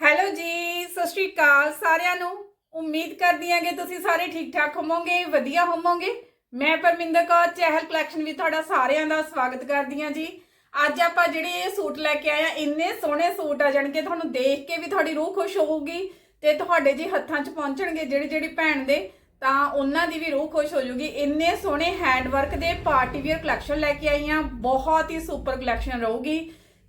Hello ਜੀ, ਸਤਿ ਸ਼੍ਰੀ ਅਕਾਲ ਸਾਰਿਆਂ ਨੂੰ। ਉਮੀਦ ਕਰਦੀ ਹਾਂ ਕਿ ਤੁਸੀਂ ਸਾਰੇ ਠੀਕ ਠਾਕ ਹੋਵੋਗੇ, ਵਧੀਆ ਹੋਵੋਗੇ। ਮੈਂ ਪਰਮਿੰਦਰ ਕੌਰ, ਚਹਿਲ ਕਲੈਕਸ਼ਨ ਵਿੱਚ ਤੁਹਾਡਾ ਸਾਰਿਆਂ ਦਾ ਸਵਾਗਤ ਕਰਦੀ ਹਾਂ ਜੀ। ਅੱਜ ਆਪਾਂ ਜਿਹੜੇ ਇਹ ਸੂਟ ਲੈ ਕੇ ਆਏ ਆ, ਇੰਨੇ ਸੋਹਣੇ ਸੂਟ ਆ ਜਾਣਗੇ ਤੁਹਾਨੂੰ ਦੇਖ ਕੇ ਵੀ ਤੁਹਾਡੀ ਰੂਹ ਖੁਸ਼ ਹੋਊਗੀ ਤੇ ਤੁਹਾਡੇ ਜੀ ਹੱਥਾਂ 'ਚ ਪਹੁੰਚਣਗੇ ਜਿਹੜੇ ਜਿਹੜੀ ਭੈਣ ਦੇ, ਤਾਂ ਉਹਨਾਂ ਦੀ ਵੀ ਰੂਹ ਖੁਸ਼ ਹੋ ਜਾਊਗੀ ਇੰਨੇ ਸੋਹਣੇ ਹੈਂਡਵਰਕ ਦੇ ਪਾਰਟੀ ਵੇਅਰ ਕਲੈਕਸ਼ਨ ਲੈ ਕੇ ਆਈ ਆ ਬਹੁਤ ਹੀ ਸੁਪਰ ਕਲੈਕਸ਼ਨ ਰਹੂਗੀ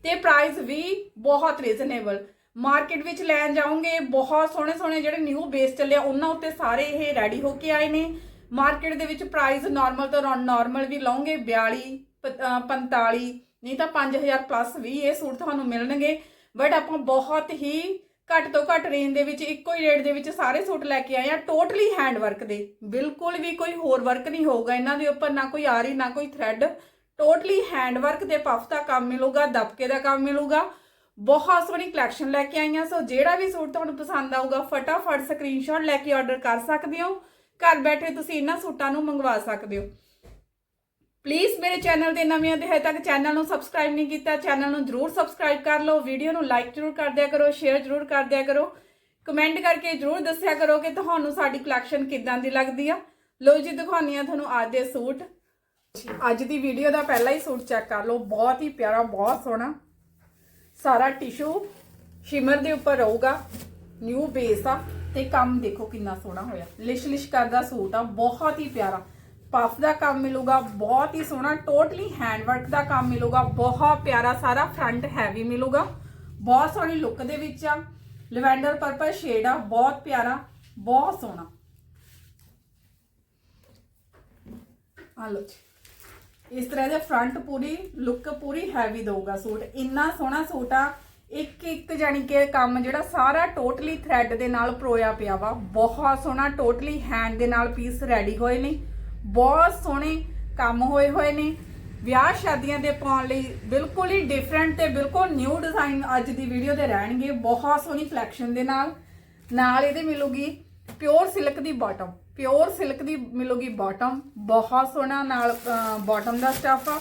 ਤੇ ਪ੍ਰਾਈਸ ਵੀ ਬਹੁਤ ਰੀਜ਼ਨੇਬਲ ਮਾਰਕੀਟ ਵਿੱਚ ਲੈਣ ਜਾਓਗੇ, ਬਹੁਤ ਸੋਹਣੇ ਸੋਹਣੇ ਜਿਹੜੇ ਨਿਊ ਬੇਸ ਚੱਲੇ ਆ, ਉਹਨਾਂ ਉੱਤੇ ਸਾਰੇ ਇਹ ਰੈਡੀ ਹੋ ਕੇ ਆਏ ਨੇ। ਮਾਰਕੀਟ ਦੇ ਵਿੱਚ ਪ੍ਰਾਈਸ ਨਾਰਮਲ ਤੋਂ ਨਾਰਮਲ ਵੀ ਲਓਗੇ 42 ਪ- ਅਹ 45 ਨਹੀਂ ਤਾਂ 5000 ਪਲੱਸ ਵੀ ਇਹ ਸੂਟ ਤੁਹਾਨੂੰ ਮਿਲਣਗੇ। ਬਟ ਆਪਾਂ ਬਹੁਤ ਹੀ ਘੱਟ ਤੋਂ ਘੱਟ ਰੇਂਜ ਦੇ ਵਿੱਚ, ਇੱਕੋ ਹੀ ਰੇਟ ਦੇ ਵਿੱਚ ਸਾਰੇ ਸੂਟ ਲੈ ਕੇ ਆਏ ਆ ਟੋਟਲੀ ਹੈਂਡ ਵਰਕ ਦੇ। ਬਿਲਕੁਲ ਵੀ ਕੋਈ ਹੋਰ ਵਰਕ ਨਹੀਂ ਹੋਊਗਾ, ਇਹਨਾਂ ਦੇ ਉੱਪਰ ਨਾ ਕੋਈ ਆਰੀ, ਨਾ ਕੋਈ ਥ੍ਰੈਡ ਟੋਟਲੀ ਹੈਂਡ ਵਰਕ ਤੇ ਪਫ ਦਾ ਕੰਮ ਮਿਲੂਗਾ, ਦਬਕੇ ਦਾ ਕੰਮ ਮਿਲੂਗਾ। ਬਹੁਤ ਸੋਹਣੀ ਕਲੈਕਸ਼ਨ ਲੈ ਕੇ ਆਈਆਂ, ਸੋ ਜਿਹੜਾ ਵੀ ਸੂਟ ਤੁਹਾਨੂੰ ਪਸੰਦ ਆਊਗਾ, ਫਟਾਫਟ ਸਕਰੀਨਸ਼ਾਟ ਲੈ ਕੇ ਆਰਡਰ ਕਰ ਸਕਦੇ ਹੋ। ਘਰ ਬੈਠੇ ਤੁਸੀਂ ਇਹਨਾਂ ਸੂਟਾਂ ਨੂੰ ਮੰਗਵਾ ਸਕਦੇ ਹੋ। ਪਲੀਜ਼ ਮੇਰੇ ਚੈਨਲ ਦੇ ਨਵੇਂ ਆਦੇ ਹੈ ਤੱਕ ਚੈਨਲ ਨੂੰ ਸਬਸਕ੍ਰਾਈਬ ਨਹੀਂ ਕੀਤਾ ਚੈਨਲ ਨੂੰ ਜਰੂਰ ਸਬਸਕ੍ਰਾਈਬ ਕਰ ਲਓ ਵੀਡੀਓ ਨੂੰ ਲਾਈਕ ਜਰੂਰ ਕਰ ਦਿਆ ਕਰੋ ਸ਼ੇਅਰ ਜਰੂਰ ਕਰ ਦਿਆ ਕਰੋ। ਕਮੈਂਟ ਕਰਕੇ ਜਰੂਰ ਦੱਸਿਆ ਕਰੋ ਕਿ ਤੁਹਾਨੂੰ ਸਾਡੀ ਕਲੈਕਸ਼ਨ ਕਿੱਦਾਂ ਦੀ ਲੱਗਦੀ ਆ। ਲੋ ਜੀ ਦਿਖਾਉਣੀ ਆ ਤੁਹਾਨੂੰ ਅੱਜ ਦੇ ਸੂਟ। ਅੱਜ ਦੀ ਵੀਡੀਓ ਦਾ ਪਹਿਲਾ ਹੀ ਸੂਟ ਚੈੱਕ ਕਰ ਲਓ, ਬਹੁਤ ਹੀ ਪਿਆਰਾ, ਬਹੁਤ ਸੋਹਣਾ। ਸਾਰਾ ਟਿਸ਼ੂ ਸ਼ਿਮਰ ਦੇ ਉੱਪਰ ਰਹੂਗਾ ਨਿਊ ਬੇਸ ਆ, ਤੇ ਕੰਮ ਦੇਖੋ ਕਿੰਨਾ ਸੋਹਣਾ ਹੋਇਆ। ਲਿਸ਼ ਲਿਸ਼ ਕਰਦਾ ਸੂਟ ਆ, ਬਹੁਤ ਹੀ ਪਿਆਰਾ। ਪਫ ਦਾ ਕੰਮ ਮਿਲੂਗਾ, ਬਹੁਤ ਹੀ ਸੋਹਣਾ ਟੋਟਲੀ ਹੈਂਡ ਵਰਕ ਦਾ ਕੰਮ ਮਿਲੂਗਾ, ਬਹੁਤ ਪਿਆਰਾ ਸਾਰਾ ਫਰੰਟ ਹੈਵੀ ਮਿਲੂਗਾ। ਬਹੁਤ ਸੋਹਣੀ ਲੁੱਕ ਦੇ ਵਿੱਚ ਆ, ਲਵੈਂਡਰ ਪਰਪਲ ਸ਼ੇਡ ਆ, ਬਹੁਤ ਪਿਆਰਾ, ਬਹੁਤ ਸੋਹਣਾ। ਆ ਲੋ ਜੀ। ਇਸ ਤਰ੍ਹਾਂ ਦੇ ਫਰੰਟ ਪੂਰੀ ਲੁੱਕ ਪੂਰੀ ਹੈਵੀ ਦਊਗਾ ਸੂਟ। ਇੰਨਾ ਸੋਹਣਾ ਸੂਟ ਆ, ਇੱਕ ਇੱਕ ਜਾਨੀ ਕਿ ਕੰਮ ਜਿਹੜਾ ਸਾਰਾ ਟੋਟਲੀ ਥ੍ਰੈਡ ਦੇ ਨਾਲ ਪਰੋਇਆ ਪਿਆ ਵਾ। ਬਹੁਤ ਸੋਹਣਾ ਟੋਟਲੀ ਹੈਂਡ ਦੇ ਨਾਲ ਪੀਸ ਰੈਡੀ ਹੋਏ ਨੇ। ਬਹੁਤ ਸੋਹਣੇ ਕੰਮ ਹੋਏ ਹੋਏ ਨੇ। ਵਿਆਹ ਸ਼ਾਦੀਆਂ ਦੇ ਪਾਉਣ ਲਈ ਬਿਲਕੁਲ ਹੀ ਡਿਫਰੈਂਟ ਤੇ ਬਿਲਕੁਲ ਨਿਊ ਡਿਜ਼ਾਈਨ ਅੱਜ ਦੀ ਵੀਡੀਓ ਦੇ ਰਹਿਣਗੇ। ਬਹੁਤ ਸੋਹਣੀ ਕਲੈਕਸ਼ਨ ਦੇ ਨਾਲ। ਨਾਲ ਇਹਦੇ ਮਿਲੂਗੀ ਪਿਓਰ ਸਿਲਕ ਦੀ ਬਾਟਮ ਪਿਓਰ ਸਿਲਕ ਦੀ ਮਿਲੂਗੀ ਬਾਟਮ ਬਹੁਤ ਸੋਹਣਾ ਨਾਲ ਬਾਟਮ ਦਾ ਸਟਫ ਆ।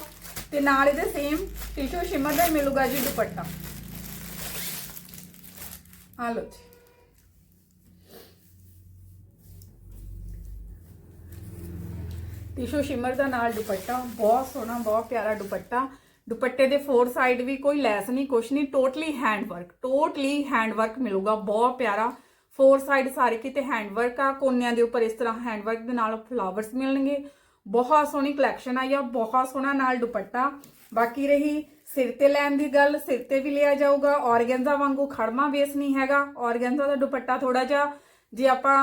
ਤੇ ਨਾਲ ਇਹਦੇ ਸੇਮ ਟਿਸ਼ੂ ਸ਼ਿਮਰ ਦਾ ਹੀ ਮਿਲੂਗਾ ਜੀ ਦੁਪੱਟਾ। ਆ ਲਓ ਜੀ। ਟਿਸ਼ੂ ਸ਼ਿਮਰ ਦਾ ਨਾਲ ਦੁਪੱਟਾ, ਬਹੁਤ ਸੋਹਣਾ, ਬਹੁਤ ਪਿਆਰਾ ਦੁਪੱਟਾ। ਦੁਪੱਟੇ ਦੇ ਫੋਰ ਸਾਈਡ ਵੀ ਕੋਈ ਲੈਸ ਨਹੀਂ, ਕੁਛ ਨਹੀਂ totally hand work totally hand work ਮਿਲੂਗਾ, ਬਹੁਤ ਪਿਆਰਾ। ਫੋਰ ਸਾਈਡ ਸਾਰੇ ਕਿਤੇ ਹੈਂਡਵਰਕ ਆ, ਕੋਨਿਆਂ ਦੇ ਉੱਪਰ ਇਸ ਤਰ੍ਹਾਂ ਹੈਂਡਵਰਕ ਦੇ ਨਾਲ ਫਲਾਵਰਸ ਮਿਲਣਗੇ। ਬਹੁਤ ਸੋਹਣੀ ਕਲੈਕਸ਼ਨ ਆਈ ਆ, ਬਹੁਤ ਸੋਹਣਾ ਨਾਲ ਦੁਪੱਟਾ। ਬਾਕੀ ਰਹੀ ਸਿਰ ਤੇ ਲੈਣ ਦੀ ਗੱਲ, ਸਿਰ ਤੇ ਵੀ ਲਿਆ ਜਾਊਗਾ। ਔਰਗੈਂਜ਼ਾ ਵਾਂਗੂ ਖੜਮਾ ਵੇਸ ਨਹੀਂ ਹੈਗਾ। ਔਰਗੈਂਜ਼ਾ ਦਾ ਦੁਪੱਟਾ ਥੋੜਾ ਜਿਹਾ ਜੇ ਆਪਾਂ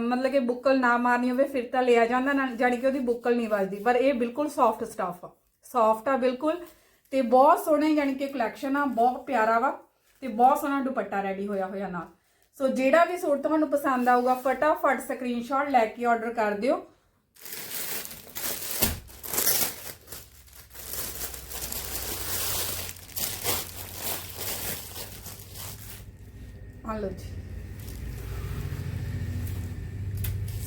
ਮਤਲਬ ਕਿ ਬੁੱਕਲ ਨਾ ਮਾਰਨੀ ਹੋਵੇ, ਫਿਰ ਤਾਂ ਲਿਆ ਜਾਂਦਾ ਨਾ ਜਾਨੀ ਕਿ ਉਹਦੀ ਬੁੱਕਲ ਨਹੀਂ ਵੱਜਦੀ। ਪਰ ਇਹ ਬਿਲਕੁਲ ਸੌਫਟ ਸਟਾਫ ਆ। ਸੌਫਟ ਆ ਬਿਲਕੁਲ। ਤੇ ਬਹੁਤ ਸੋਹਣੇ ਜਾਨੀ ਕਿ ਕਲੈਕਸ਼ਨ ਆ, ਬਹੁਤ ਪਿਆਰਾ ਵਾ। ਤੇ ਬਹੁਤ ਸੋਹਣਾ ਦੁਪੱਟਾ ਰੈਡੀ ਹੋਇਆ ਹੋਇਆ ਨਾਲ। ਸੋ ਜਿਹੜਾ ਵੀ ਸੂਟ ਤੁਹਾਨੂੰ ਪਸੰਦ ਆਊਗਾ, ਫਟਾਫਟ ਸਕਰੀਨਸ਼ਾਟ ਲੈ ਕੇ ਆਰਡਰ ਕਰ ਦਿਓ। ਆ ਲਓ ਜੀ।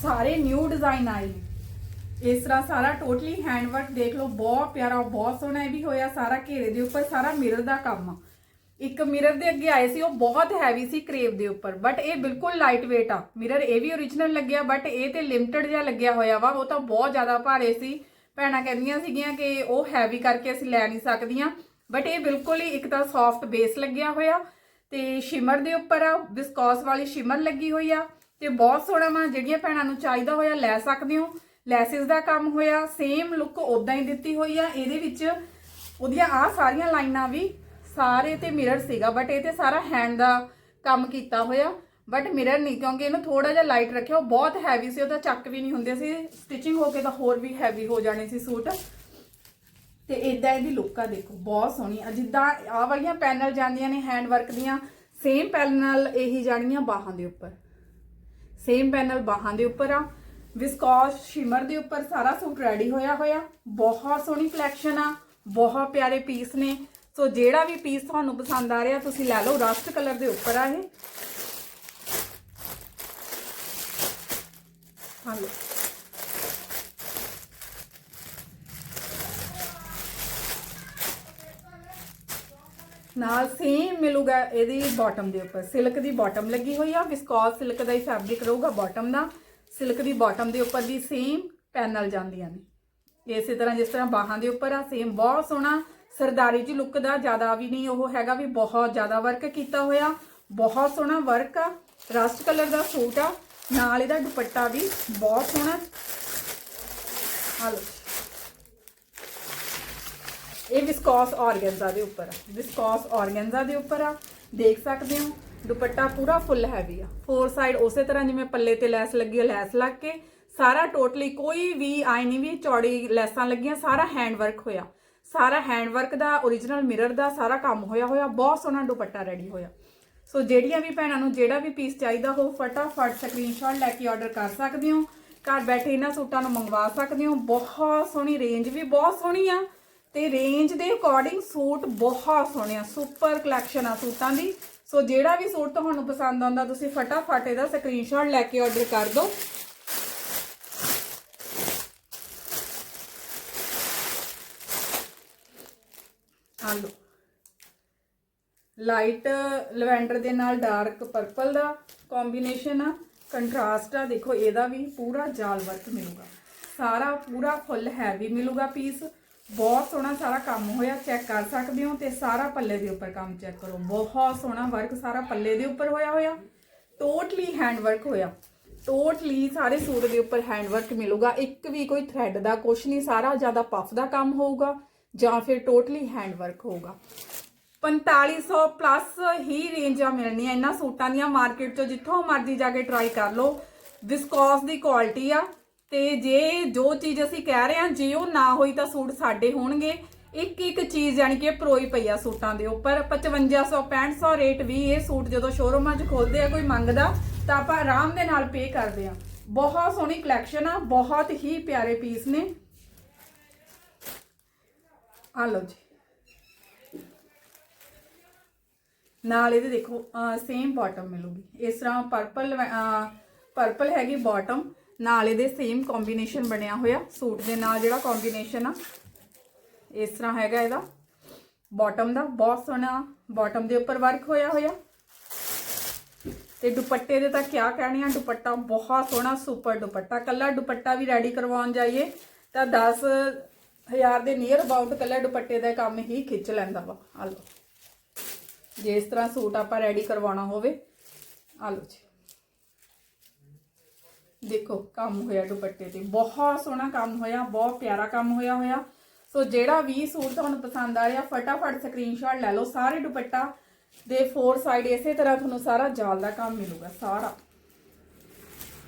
ਸਾਰੇ ਨਿਊ ਡਿਜ਼ਾਈਨ ਆਏ ਨੇ। ਇਸ ਤਰ੍ਹਾਂ ਸਾਰਾ ਟੋਟਲੀ ਹੈਂਡਵਰਕ ਦੇਖ ਲਓ, ਬਹੁਤ ਪਿਆਰਾ, ਬਹੁਤ ਸੋਹਣਾ ਇਹ ਵੀ ਹੋਇਆ, ਸਾਰਾ ਘੇਰੇ ਦੇ ਉੱਪਰ ਸਾਰਾ ਮਿਰਰ ਦਾ ਕੰਮ ਆ। ਇੱਕ ਮਿਰਰ ਦੇ ਅੱਗੇ ਆਏ ਸੀ, ਉਹ ਬਹੁਤ ਹੈਵੀ ਸੀ ਕਰੇਵ ਦੇ ਉੱਪਰ ਬਟ ਇਹ ਬਿਲਕੁਲ ਲਾਈਟ weight ਆ। ਮਿਰਰ ਇਹ ਵੀ origignal ਲੱਗਿਆ ਬਟ ਇਹ ਤੇ ਲਿਮਟਿਡ ਜਿਹਾ ਲੱਗਿਆ ਹੋਇਆ ਵਾ, ਉਹ ਤਾਂ ਬਹੁਤ ਜ਼ਿਆਦਾ ਭਾਰੇ ਸੀ। ਭੈਣਾਂ ਕਹਿੰਦੀਆਂ ਸੀਗੀਆਂ ਕਿ ਉਹ ਹੈਵੀ ਕਰਕੇ ਅਸੀਂ ਲੈ ਨਹੀਂ ਸਕਦੀਆਂ ਬਟ ਇਹ ਬਿਲਕੁਲ ਹੀ ਇੱਕ ਤਾਂ ਸੌਫਟ ਬੇਸ ਲੱਗਿਆ ਹੋਇਆ ਤੇ ਸ਼ਿਮਰ ਦੇ ਉੱਪਰ ਆ ਵਿਸਕੋਸ ਵਾਲੀ ਸ਼ਿਮਰ ਲੱਗੀ ਹੋਈ ਆ ਤੇ ਬਹੁਤ ਸੋਹਣਾ ਵਾ, ਜਿਹੜੀਆਂ ਭੈਣਾਂ ਨੂੰ ਚਾਹੀਦਾ ਹੋਇਆ ਲੈ ਸਕਦੇ ਹੋ। ਲੈਸਿਸ ਦਾ ਕੰਮ ਹੋਇਆ ਸੇਮ ਲੁੱਕ ਉਦਾਂ ਹੀ ਦਿੱਤੀ ਹੋਈ ਆ, ਇਹਦੇ ਵਿੱਚ ਉਹਦੀਆਂ ਆ ਸਾਰੀਆਂ ਲਾਈਨਾਂ ਵੀ ਸਾਰੇ ਤੇ ਮਿਰਰ ਸੀਗਾ ਬਟ ਇਹ ਤੇ ਸਾਰਾ ਹੈਂਡ ਦਾ ਕੰਮ ਕੀਤਾ ਹੋਇਆ। ਬਟ ਮਿਰਰ ਨਹੀਂ, ਕਿਉਂਕਿ ਇਹਨੂੰ ਥੋੜਾ ਜਿਹਾ ਲਾਈਟ ਰੱਖਿਆ, ਉਹ ਬਹੁਤ ਹੈਵੀ ਸੀ ਉਹ ਤਾਂ ਚੱਕ ਵੀ ਨਹੀਂ ਹੁੰਦੇ ਸੀ। ਸਟਿਚਿੰਗ ਹੋ ਕੇ ਤਾਂ ਹੋਰ ਵੀ ਹੈਵੀ ਹੋ ਜਾਣੇ ਸੀ ਸੂਟ। ਤੇ ਇਦਾਂ ਇਹਦੀ ਲੁੱਕ ਆ, ਦੇਖੋ, ਬਹੁਤ ਸੋਹਣੀ ਆ। ਜਿੱਦਾਂ ਆਹ ਵਾਲੀਆਂ ਪੈਨਲ ਜਾਂਦੀਆਂ ਨੇ ਹੈਂਡ ਵਰਕ ਦੀਆਂ ਸੇਮ ਪੈਨਲ ਇਹੀ ਜਾਣੀਆਂ ਬਾਹਾਂ ਦੇ ਉੱਪਰ। ਸੇਮ ਪੈਨਲ ਬਾਹਾਂ ਦੇ ਉੱਪਰ ਆ। ਵਿਸਕੋਸ ਸ਼ਿਮਰ ਦੇ ਉੱਪਰ ਸਾਰਾ ਸੂਟ ਰੈਡੀ ਹੋਇਆ ਹੋਇਆ। ਬਹੁਤ ਸੋਹਣੀ ਕਲੈਕਸ਼ਨ ਆ, ਬਹੁਤ ਪਿਆਰੇ ਪੀਸ ਨੇ। ਸੋ ਜਿਹੜਾ ਵੀ ਪੀਸ ਤੁਹਾਨੂੰ ਪਸੰਦ ਆ ਰਿਹਾ, ਤੁਸੀਂ ਲੈ ਲਓ ਰਸਟ ਕਲਰ ਦੇ ਉੱਪਰ ਆ ਇਹ। ਹਾਂ ਲਓ ਨਾਲ ਸੇਮ ਮਿਲੂਗਾ ਇਹਦੀ ਬਾਟਮ ਦੇ ਉੱਪਰ। ਸਿਲਕ ਦੀ ਬਾਟਮ ਲੱਗੀ ਹੋਈ ਆ ਵਿਸਕੋਸ ਸਿਲਕ ਦਾ ਹੀ ਫੈਬਰਿਕ ਰਹੂਗਾ ਬਾਟਮ ਦਾ। ਸਿਲਕ ਦੀ ਬਾਟਮ ਦੇ ਉੱਪਰ ਵੀ ਸੇਮ ਪੈਨਲ ਜਾਂਦੀਆਂ ਨੇ। ਇਸੇ ਤਰ੍ਹਾਂ ਜਿਸ ਤਰ੍ਹਾਂ ਬਾਹਾਂ ਦੇ ਉੱਪਰ ਆ ਸੇਮ ਬਹੁਤ ਸੋਹਣਾ ਸਰਦਾਰੀ ਜੀ ਲੁੱਕ ਦਾ ਜ਼ਿਆਦਾ ਵੀ ਨਹੀਂ, ਉਹ ਹੈਗਾ ਵੀ ਬਹੁਤ ਜ਼ਿਆਦਾ ਵਰਕ ਕੀਤਾ ਹੋਇਆ। ਬਹੁਤ ਸੋਹਣਾ ਵਰਕ ਆ ਰਸਟ ਕਲਰ ਦਾ ਸੂਟ ਆ, ਨਾਲ ਇਹਦਾ ਦੁਪੱਟਾ ਵੀ ਬਹੁਤ ਸੋਹਣਾ। ਆ ਲਓ ਇਹ ਵਿਸਕੋਸ ਆਰਗੈਂਜ਼ਾ ਦੇ ਉੱਪਰ ਆ ਵਿਸਕੋਸ ਆਰਗੈਂਜ਼ਾ ਦੇ ਉੱਪਰ ਆ, ਦੇਖ ਸਕਦੇ ਹੋ, ਦੁਪੱਟਾ ਪੂਰਾ ਫੁੱਲ ਹੈਵੀ ਆ। ਫੋਰ ਸਾਈਡ ਉਸੇ ਤਰ੍ਹਾਂ ਜਿਵੇਂ ਪੱਲੇ ਤੇ ਲੈਸ ਲੱਗੀ ਹੈ ਲੈਸ ਲੱਗ ਕੇ, ਸਾਰਾ ਟੋਟਲੀ ਕੋਈ ਵੀ ਆਈ ਨਹੀਂ ਵੀ ਚੌੜੀ ਲੈਸਾਂ ਲੱਗੀਆਂ, ਸਾਰਾ ਹੈਂਡ ਵਰਕ ਹੋਇਆ। ਸਾਰਾ ਹੈਂਡ ਵਰਕ ਦਾ origignal ਮਿਰਰ ਦਾ ਸਾਰਾ ਕੰਮ ਹੋਇਆ ਹੋਇਆ, ਬਹੁਤ ਸੋਹਣਾ ਦੁਪੱਟਾ ਰੈਡੀ ਹੋਇਆ। ਸੋ ਜਿਹੜੀਆਂ ਵੀ ਭੈਣਾਂ ਨੂੰ ਜਿਹੜਾ ਵੀ ਪੀਸ ਚਾਹੀਦਾ ਹੋ, ਫਟਾਫਟ ਸਕਰੀਨਸ਼ਾਟ ਲੈ ਕੇ ਆਰਡਰ ਕਰ ਸਕਦੇ ਹੋ। ਘਰ ਬੈਠੇ ਇਹਨਾਂ ਸੂਟਾਂ ਨੂੰ ਮੰਗਵਾ ਸਕਦੇ ਹੋ। ਬਹੁਤ ਸੋਹਣੀ ਰੇਂਜ ਵੀ ਬਹੁਤ ਸੋਹਣੀ ਆ। ਤੇ ਰੇਂਜ ਦੇ ਅਕੋਰਡਿੰਗ ਸੂਟ ਬਹੁਤ ਸੋਹਣੇ ਆ। ਸੁਪਰ ਕਲੈਕਸ਼ਨ ਆ ਸੂਟਾਂ ਦੀ। ਸੋ ਜਿਹੜਾ ਵੀ ਸੂਟ ਤੁਹਾਨੂੰ ਪਸੰਦ ਆਉਂਦਾ, ਤੁਸੀਂ ਫਟਾਫਟ ਇਹਦਾ ਸਕਰੀਨਸ਼ਾਟ ਲੈ ਕੇ ਆਰਡਰ ਕਰ ਦਿਓ। ਆ ਲਓ ਲਾਈਟ ਲਵੈਂਡਰ ਦੇ ਨਾਲ ਡਾਰਕ ਪਰਪਲ ਦਾ ਕੰਬੀਨੇਸ਼ਨ ਆ। ਕੰਟਰਾਸਟ ਆ, ਦੇਖੋ, ਇਹਦਾ ਵੀ ਪੂਰਾ ਜਾਲ ਵਰਕ ਮਿਲੂਗਾ। ਸਾਰਾ ਪੂਰਾ ਫੁੱਲ ਹੈਵੀ ਮਿਲੂਗਾ ਪੀਸ ਬਹੁਤ ਸੋਹਣਾ ਸਾਰਾ ਕੰਮ ਹੋਇਆ ਚੈੱਕ ਕਰ ਸਕਦੇ ਹੋ ਤੇ ਸਾਰਾ ਪੱਲੇ ਦੇ ਉੱਪਰ ਕੰਮ ਚੈੱਕ ਕਰੋ। ਬਹੁਤ ਸੋਹਣਾ ਵਰਕ ਸਾਰਾ ਪੱਲੇ ਦੇ ਉੱਪਰ ਹੋਇਆ ਹੋਇਆ। ਟੋਟਲੀ ਹੈਂਡ ਵਰਕ ਹੋਇਆ। ਟੋਟਲੀ ਸਾਰੇ ਸੂਟ ਦੇ ਉੱਪਰ ਹੈਂਡ ਵਰਕ ਮਿਲੂਗਾ। ਇੱਕ ਵੀ ਕੋਈ ਥ੍ਰੈਡ ਦਾ ਕੁਛ ਨਹੀਂ, ਸਾਰਾ ਜ਼ਿਆਦਾ ਪਫ ਦਾ ਕੰਮ ਹੋਊਗਾ। ਜਾਂ ਫਿਰ ਟੋਟਲੀ ਹੈਂਡ ਵਰਕ ਹੋਊਗਾ 4500 ਪਲੱਸ ਹੀ ਰੇਂਜਾਂ ਮਿਲਣੀਆਂ ਇਹਨਾਂ ਸੂਟਾਂ ਦੀਆਂ ਮਾਰਕੀਟ ਚੋਂ, ਜਿੱਥੋਂ ਮਰਜ਼ੀ ਜਾ ਕੇ ਟਰਾਈ ਕਰ ਲਓ। ਵਿਸਕੋਸ ਦੀ ਕੁਆਲਿਟੀ ਆ ਤੇ ਜੇ ਜੋ ਚੀਜ਼ ਅਸੀਂ ਕਹਿ ਰਹੇ ਹਾਂ, ਜੇ ਉਹ ਨਾ ਹੋਈ ਤਾਂ ਸੂਟ ਸਾਡੇ ਹੋਣਗੇ। ਇੱਕ ਇੱਕ ਚੀਜ਼ ਯਾਨੀ ਕਿ ਪਰੋਈ ਪਈ ਆ ਸੂਟਾਂ ਦੇ ਉੱਪਰ। 5500 6500 ਰੇਟ ਵੀ ਇਹ ਸੂਟ ਜਦੋਂ ਸ਼ੋਰੂਮਾਂ 'ਚ ਖੋਲਦੇ ਆ, ਕੋਈ ਮੰਗਦਾ, ਤਾਂ ਆਪਾਂ ਆਰਾਮ ਦੇ ਨਾਲ ਪੇ ਕਰਦੇ ਆ। ਬਹੁਤ ਸੋਹਣੀ ਕਲੈਕਸ਼ਨ ਆ, ਬਹੁਤ ਹੀ ਪਿਆਰੇ ਪੀਸ ਨੇ। ਆ ਲਓ ਜੀ। ਨਾਲ ਇਹਦੇ ਦੇਖੋ ਸੇਮ ਬਾਟਮ ਮਿਲੂਗੀ। ਇਸ ਤਰ੍ਹਾਂ ਪਰਪਲ ਪਰਪਲ ਹੈਗੀ ਬਾਟਮ ਨਾਲ ਇਹਦੇ ਸੇਮ ਕੰਬੀਨੇਸ਼ਨ ਬਣਿਆ ਹੋਇਆ। ਸੂਟ ਦੇ ਨਾਲ ਜਿਹੜਾ ਕੰਬੀਨੇਸ਼ਨ ਆ, ਇਸ ਤਰ੍ਹਾਂ ਹੈਗਾ ਇਹਦਾ। ਬਾਟਮ ਦਾ ਬਹੁਤ ਸੋਹਣਾ ਬਾਟਮ ਦੇ ਉੱਪਰ ਵਰਕ ਹੋਇਆ ਹੋਇਆ। ਤੇ ਦੁਪੱਟੇ ਦੇ ਤਾਂ ਕਿਆ ਕਹਿਣੀ ਆ, ਦੁਪੱਟਾ ਬਹੁਤ ਸੋਹਣਾ ਸੁਪਰ ਦੁਪੱਟਾ। ਕੱਲਾ ਦੁਪੱਟਾ ਵੀ ਰੈਡੀ ਕਰਵਾਉਣ ਜਾਈਏ, ਤਾਂ 10000 ਦੇ ਨੀਅਰ ਅਬਾਊਟ ਕੱਲਾ ਦੁਪੱਟੇ ਦਾ ਕੰਮ ਹੀ ਖਿੱਚ ਲੈਂਦਾ ਵਾ। ਆ ਲਓ। ਜੇ ਇਸ ਤਰ੍ਹਾਂ ਸੂਟ ਆਪਾਂ ਰੈਡੀ ਕਰਵਾਉਣਾ ਹੋਵੇ ਆ ਲਓ ਜੀ। ਦੇਖੋ, ਕੰਮ ਹੋਇਆ ਦੁਪੱਟੇ ਤੇ। ਬਹੁਤ ਸੋਹਣਾ ਕੰਮ ਹੋਇਆ, ਬਹੁਤ ਪਿਆਰਾ ਕੰਮ ਹੋਇਆ ਹੋਇਆ। ਸੋ ਜਿਹੜਾ ਵੀ ਸੂਟ ਤੁਹਾਨੂੰ ਪਸੰਦ ਆ ਰਿਹਾ, ਫਟਾਫਟ ਸਕਰੀਨਸ਼ਾਟ ਲੈ ਲਓ। ਸਾਰੇ ਦੁਪੱਟਾ ਦੇ ਫੋਰ ਸਾਈਡ ਇਸੇ ਤਰ੍ਹਾਂ ਤੁਹਾਨੂੰ ਸਾਰਾ ਜਾਲ ਦਾ ਕੰਮ ਮਿਲੂਗਾ, ਸਾਰਾ।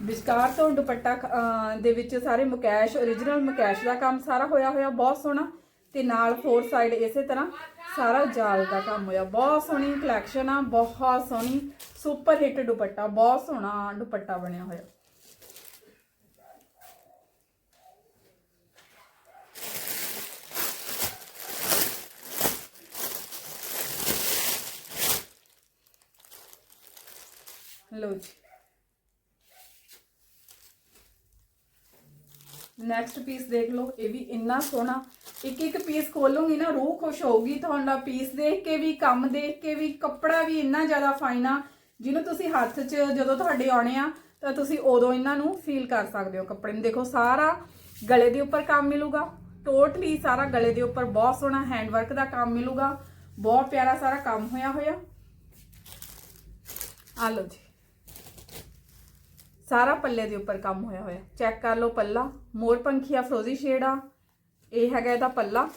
ਵਿਚਕਾਰ ਤੋਂ ਦੁਪੱਟਾ ਅਹ, ਦੇ ਵਿੱਚ ਸਾਰੇ ਮੁਕੈਸ਼ origignal ਮੁਕੈਸ਼ ਦਾ ਕੰਮ ਸਾਰਾ ਹੋਇਆ ਹੋਇਆ ਬਹੁਤ ਸੋਹਣਾ। ਤੇ ਨਾਲ ਫੋਰ ਸਾਈਡ ਇਸੇ ਤਰ੍ਹਾਂ ਸਾਰਾ ਜਾਲ ਦਾ ਕੰਮ ਹੋਇਆ। ਬਹੁਤ ਸੋਹਣੀ ਕਲੈਕਸ਼ਨ ਆ ਬਹੁਤ ਸੋਹਣੀ ਸੁਪਰ ਹਿੱਟ ਦੁਪੱਟਾ ਬਹੁਤ ਸੋਹਣਾ ਦੁਪੱਟਾ ਬਣਿਆ ਹੋਇਆ। ਲਓ ਜੀ। ਨੈਕਸਟ ਪੀਸ ਦੇਖ ਲਓ, ਇਹ ਵੀ ਇੰਨਾ ਸੋਹਣਾ। ਇੱਕ ਇੱਕ ਪੀਸ ਖੋਲੂੰਗੀ ਨਾ, ਰੂਹ ਖੁਸ਼ ਹੋਊਗੀ ਤੁਹਾਡਾ ਪੀਸ ਦੇਖ ਕੇ ਵੀ, ਕੰਮ ਦੇਖ ਕੇ ਵੀ, ਕੱਪੜਾ ਵੀ ਇੰਨਾ ਜ਼ਿਆਦਾ ਫਾਈਨ ਆ। ਜਿਹਨੂੰ ਤੁਸੀਂ ਹੱਥ 'ਚ ਜਦੋਂ ਤੁਹਾਡੇ ਆਉਣੇ ਆ, ਤਾਂ ਤੁਸੀਂ ਉਦੋਂ ਇਹਨਾਂ ਨੂੰ ਫੀਲ ਕਰ ਸਕਦੇ ਹੋ। ਕੱਪੜੇ ਨੂੰ ਦੇਖੋ, ਸਾਰਾ ਗਲੇ ਦੇ ਉੱਪਰ ਕੰਮ ਮਿਲੂਗਾ। ਟੋਟਲੀ ਸਾਰਾ ਗਲੇ ਦੇ ਉੱਪਰ ਬਹੁਤ ਸੋਹਣਾ ਹੈਂਡ ਵਰਕ ਦਾ ਕੰਮ ਮਿਲੂਗਾ। ਬਹੁਤ ਪਿਆਰਾ ਸਾਰਾ ਕੰਮ ਹੋਇਆ ਹੋਇਆ ਆ ਲਓ ਜੀ। ਸਾਰਾ ਪੱਲੇ ਦੇ ਉੱਪਰ ਕੰਮ ਹੋਇਆ ਹੋਇਆ। ਚੈੱਕ ਕਰ ਲਓ ਪੱਲਾ। ਮੋਰ ਪੰਖੀਆ ਫਰੋਜ਼ੀ ਸ਼ੇਡ ਆ। ਇਹ ਹੈਗਾ ਇਹਦਾ ਪੱਲਾ।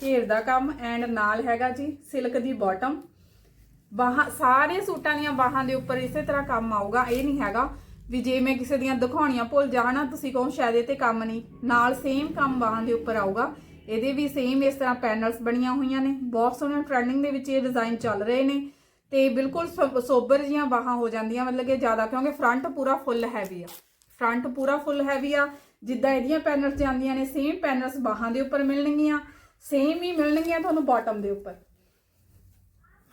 ਘੇਰ ਦਾ ਕੰਮ ਐਂਡ ਨਾਲ ਹੈਗਾ ਜੀ ਸਿਲਕ ਦੀ ਬਾਟਮ ਬਾਹਾਂ ਸਾਰੇ ਸੂਟਾਂ ਦੀਆਂ ਬਾਹਾਂ ਦੇ ਉੱਪਰ ਇਸੇ ਤਰ੍ਹਾਂ ਕੰਮ ਆਊਗਾ। ਇਹ ਨਹੀਂ ਹੈਗਾ ਵੀ ਜੇ ਮੈਂ ਕਿਸੇ ਦੀਆਂ ਦਿਖਾਉਣੀਆਂ ਭੁੱਲ ਜਾਣਾ, ਤੁਸੀਂ ਕਹੋ ਸ਼ਾਇਦ ਇਹ ਤੇ ਕੰਮ ਨਹੀਂ। ਨਾਲ ਸੇਮ ਕੰਮ ਬਾਹਾਂ ਦੇ ਉੱਪਰ ਆਊਗਾ। ਇਹਦੇ ਵੀ ਸੇਮ ਇਸ ਤਰ੍ਹਾਂ ਪੈਨਲਸ ਬਣੀਆਂ ਹੋਈਆਂ ਨੇ। ਬਹੁਤ ਸੋਹਣੇ ਟ੍ਰੈਂਡਿੰਗ ਦੇ ਵਿੱਚ ਇਹ ਡਿਜ਼ਾਈਨ ਚੱਲ ਰਹੇ ਨੇ। ਤੇ ਬਿਲਕੁਲ ਸੋ- ਸੋਬਰ ਜੀਆਂ ਬਾਹਾਂ ਹੋ ਜਾਂਦੀਆਂ, ਮਤਲਬ ਕਿ ਜ਼ਿਆਦਾ, ਕਿਉਂਕਿ ਫਰੰਟ ਪੂਰਾ ਫੁੱਲ ਹੈਵੀ ਆ। ਫਰੰਟ ਪੂਰਾ ਫੁੱਲ ਹੈਵੀ ਆ, ਜਿੱਦਾਂ ਇਹਦੀਆਂ ਪੈਨਰਸ ਜਾਂਦੀਆਂ ਨੇ ਸੇਮ ਪੈਨਰਸ ਬਾਹਾਂ ਦੇ ਉੱਪਰ ਮਿਲਣਗੀਆਂ ਸੇਮ ਹੀ ਮਿਲਣਗੀਆਂ ਤੁਹਾਨੂੰ ਬਾਟਮ ਦੇ ਉੱਪਰ।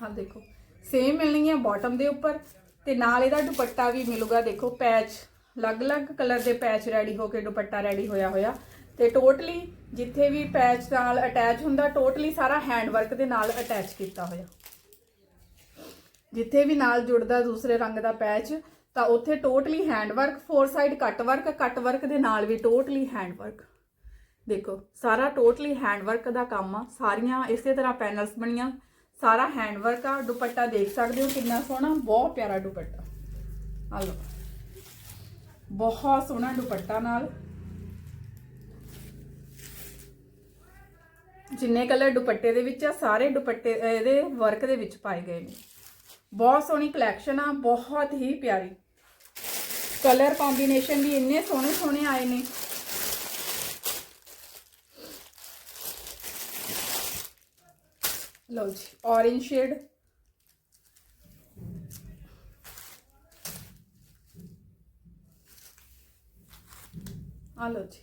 ਹਾਂ ਦੇਖੋ ਸੇਮ ਮਿਲਣਗੀਆਂ ਬਾਟਮ ਦੇ ਉੱਪਰ, ਤੇ ਨਾਲ ਇਹਦਾ ਦੁਪੱਟਾ ਵੀ ਮਿਲੂਗਾ, ਦੇਖੋ ਪੈਚ ਅਲੱਗ-ਅਲੱਗ ਕਲਰ ਦੇ ਪੈਚ ਰੈਡੀ ਹੋ ਕੇ ਦੁਪੱਟਾ ਰੈਡੀ ਹੋਇਆ ਹੋਇਆ। ਤੇ ਟੋਟਲੀ ਜਿੱਥੇ ਵੀ ਪੈਚ ਨਾਲ ਅਟੈਚ ਹੁੰਦਾ ਟੋਟਲੀ ਸਾਰਾ ਹੈਂਡ ਵਰਕ ਦੇ ਨਾਲ ਅਟੈਚ ਕੀਤਾ ਹੋਇਆ। ਜਿੱਥੇ ਵੀ ਨਾਲ ਜੁੜਦਾ ਦੂਸਰੇ ਰੰਗ ਦਾ ਪੈਚ, ਤਾਂ ਉੱਥੇ totally hand work four side cut work cut work ਦੇ ਨਾਲ ਵੀ ਟੋਟਲੀ ਹੈਂਡ ਵਰਕ ਦੇਖੋ, ਸਾਰਾ ਟੋਟਲੀ ਹੈਂਡ ਵਰਕ ਦਾ ਕੰਮ ਆ, ਸਾਰੀਆਂ ਇਸੇ ਤਰ੍ਹਾਂ ਪੈਨਲਸ ਬਣੀਆਂ, ਸਾਰਾ ਹੈਂਡ ਵਰਕ ਆ, ਦੁਪੱਟਾ ਦੇਖ ਸਕਦੇ ਹੋ ਕਿੰਨਾ ਸੋਹਣਾ, ਬਹੁਤ ਪਿਆਰਾ ਦੁਪੱਟਾ। ਆ ਲਓ, ਬਹੁਤ ਸੋਹਣਾ ਦੁਪੱਟਾ ਨਾਲ। ਜਿੰਨੇ ਕਲਰ ਦੁਪੱਟੇ ਦੇ ਵਿੱਚ ਆ, ਸਾਰੇ ਦੁਪੱਟੇ, ਇਹਦੇ ਵਰਕ ਦੇ ਵਿੱਚ ਪਾਏ ਗਏ ਨੇ। ਬਹੁਤ ਸੋਹਣੀ ਕਲੈਕਸ਼ਨ ਆ ਬਹੁਤ ਹੀ ਪਿਆਰੀ ਕਲਰ ਕੰਬੀਨੇਸ਼ਨ ਵੀ ਇੰਨੇ ਸੋਹਣੇ ਸੋਹਣੇ ਆਏ ਨੇ ਲਓ ਜੀ orange ਸ਼ੇਡ ਆ ਲਓ ਜੀ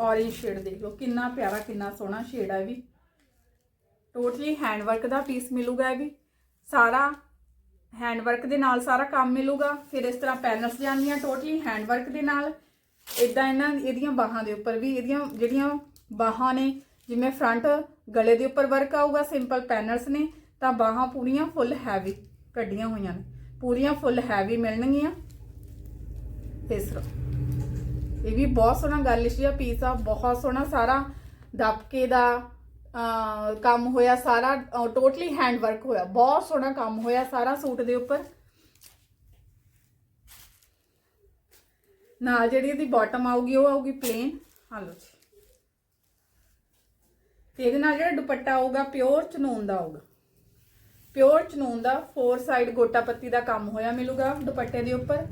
orange ਸ਼ੇਡ ਦੇਖ ਲਓ ਕਿੰਨਾ ਪਿਆਰਾ ਕਿੰਨਾ ਸੋਹਣਾ ਸ਼ੇਡ ਹੈ ਵੀ ਟੋਟਲੀ ਹੈਂਡ ਵਰਕ ਦਾ ਪੀਸ ਮਿਲੂਗਾ ਇਹ ਵੀ ਸਾਰਾ ਹੈਂਡ ਵਰਕ ਦੇ ਨਾਲ ਸਾਰਾ ਕੰਮ ਮਿਲੂਗਾ। ਫਿਰ ਇਸ ਤਰ੍ਹਾਂ ਪੈਨਲਸ ਜਾਂਦੀਆਂ ਟੋਟਲੀ ਹੈਂਡ ਵਰਕ ਦੇ ਨਾਲ। ਇਦਾਂ ਇਹਨਾਂ ਇਹਦੀਆਂ ਬਾਹਾਂ ਦੇ ਉੱਪਰ ਵੀ ਇਹਦੀਆਂ ਜਿਹੜੀਆਂ ਬਾਹਾਂ ਨੇ, ਜਿਵੇਂ ਫਰੰਟ ਗਲੇ ਦੇ ਉੱਪਰ ਵਰਕ ਆਊਗਾ ਸਿੰਪਲ ਪੈਨਲਸ ਨੇ, ਤਾਂ ਬਾਹਾਂ ਪੂਰੀਆਂ ਫੁੱਲ ਹੈਵੀ ਕੱਢੀਆਂ ਹੋਈਆਂ ਨੇ। ਪੂਰੀਆਂ ਫੁੱਲ ਹੈਵੀ ਮਿਲਣਗੀਆਂ। ਇਸ ਤਰ੍ਹਾਂ। ਇਹ ਵੀ ਬਹੁਤ ਸੋਹਣਾ ਗਾਰਲਿਸ਼ ਜਿਹਾ ਪੀਸ ਆ ਬਹੁਤ ਸੋਹਣਾ ਸਾਰਾ। ਦਬਕੇ ਦਾ ਕੰਮ ਹੋਇਆ ਸਾਰਾ ਟੋਟਲੀ ਹੈਂਡ ਵਰਕ ਹੋਇਆ। ਬਹੁਤ ਸੋਹਣਾ ਕੰਮ ਹੋਇਆ ਸਾਰਾ ਸੂਟ ਦੇ ਉੱਪਰ। ਨਾਲ ਜਿਹੜੀ ਇਹਦੀ ਬਾਟਮ ਆਊਗੀ, ਉਹ ਆਊਗੀ ਪਲੇਨ ਹਾਂ ਲਓ ਜੀ। ਤੇ ਇਹਦੇ ਨਾਲ ਜਿਹੜਾ ਦੁਪੱਟਾ ਆਊਗਾ ਪਿਓਰ ਚਨੂਨ ਦਾ ਆਊਗਾ। ਪਿਓਰ ਚਨੂਨ ਦਾ ਫੋਰ ਸਾਈਡ ਗੋਟਾ ਪੱਤੀ ਦਾ ਕੰਮ ਹੋਇਆ ਮਿਲੂਗਾ ਦੁਪੱਟੇ ਦੇ ਉੱਪਰ।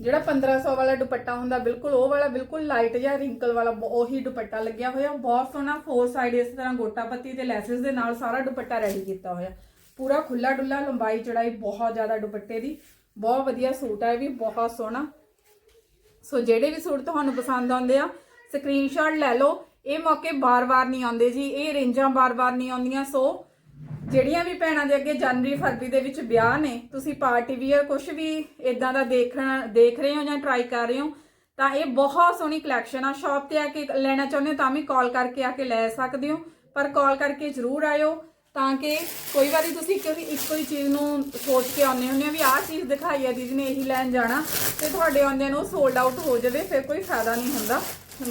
ਜਿਹੜਾ 1500 ਵਾਲਾ ਦੁਪੱਟਾ ਹੁੰਦਾ, ਬਿਲਕੁਲ ਉਹ ਵਾਲਾ ਬਿਲਕੁਲ ਲਾਈਟ ਜਿਹਾ ਰਿੰਕਲ ਵਾਲਾ ਉਹੀ ਦੁਪੱਟਾ ਲੱਗਿਆ ਹੋਇਆ। ਬਹੁਤ ਸੋਹਣਾ ਫੋਰ ਸਾਈਡ ਇਸ ਤਰ੍ਹਾਂ ਗੋਟਾ ਪੱਤੀ ਤੇ ਲੈਸਸ ਦੇ ਨਾਲ ਸਾਰਾ ਦੁਪੱਟਾ ਰੈਡੀ ਕੀਤਾ ਹੋਇਆ। ਪੂਰਾ ਖੁੱਲਾ ਡੁੱਲਾ ਲੰਬਾਈ ਚੜਾਈ ਬਹੁਤ ਜ਼ਿਆਦਾ ਦੁਪੱਟੇ ਦੀ। ਬਹੁਤ ਵਧੀਆ ਸੂਟ ਹੈ ਇਹ ਵੀ, ਬਹੁਤ ਸੋਹਣਾ। ਸੋ ਜਿਹੜੇ ਵੀ ਸੂਟ ਤੁਹਾਨੂੰ ਪਸੰਦ ਆਉਂਦੇ ਆ ਸਕਰੀਨਸ਼ਾਟ ਲੈ ਲਓ। ਇਹ ਮੌਕੇ ਬਾਰ-ਬਾਰ ਨਹੀਂ ਆਉਂਦੇ ਜੀ, ਇਹ ਰੇਂਜਾਂ ਬਾਰ-ਬਾਰ ਨਹੀਂ ਆਉਂਦੀਆਂ, ਸੋ ਜਿਹੜੀਆਂ ਵੀ ਭੈਣਾਂ ਦੇ ਅੱਗੇ ਜਨਵਰੀ, ਫਰਵਰੀ ਦੇ ਵਿੱਚ ਵਿਆਹ ਨੇ, ਤੁਸੀਂ ਪਾਰਟੀ ਵੀਅਰ ਕੁਝ ਵੀ ਇਦਾਂ ਦਾ ਦੇਖਣ ਦੇਖ ਰਹੇ ਹੋ ਜਾਂ ਟਰਾਈ ਕਰ ਰਹੇ ਹੋ, ਤਾਂ ਇਹ ਬਹੁਤ ਸੋਹਣੀ ਕਲੈਕਸ਼ਨ ਆ। ਸ਼ਾਪ ਤੇ ਆ ਕੇ ਲੈਣਾ ਚਾਹੁੰਦੇ ਹੋ ਤਾਂ ਵੀ ਕਾਲ ਕਰਕੇ ਆ ਕੇ ਲੈ ਸਕਦੇ ਹੋ, ਪਰ ਕਾਲ ਕਰਕੇ ਜ਼ਰੂਰ ਆਇਓ, ਤਾਂ ਕਿ ਕੋਈ ਵਾਰੀ ਤੁਸੀਂ ਕੋਈ ਇੱਕੋ ਹੀ ਚੀਜ਼ ਨੂੰ ਸੋਚ ਕੇ ਆਉਂਦੇ ਹੁੰਦੇ ਹੋ ਵੀ ਆਹ ਚੀਜ਼ ਦਿਖਾਈ ਆ ਦੀਦੀ ਨੇ, ਇਹੀ ਲੈਣ ਜਾਣਾ, ਤੇ ਤੁਹਾਡੇ ਆਉਂਦਿਆਂ ਨੂੰ ਸੋਲਡ ਆਊਟ ਹੋ ਜਾਵੇ, ਫਿਰ ਕੋਈ ਫਾਇਦਾ ਨਹੀਂ ਹੁੰਦਾ।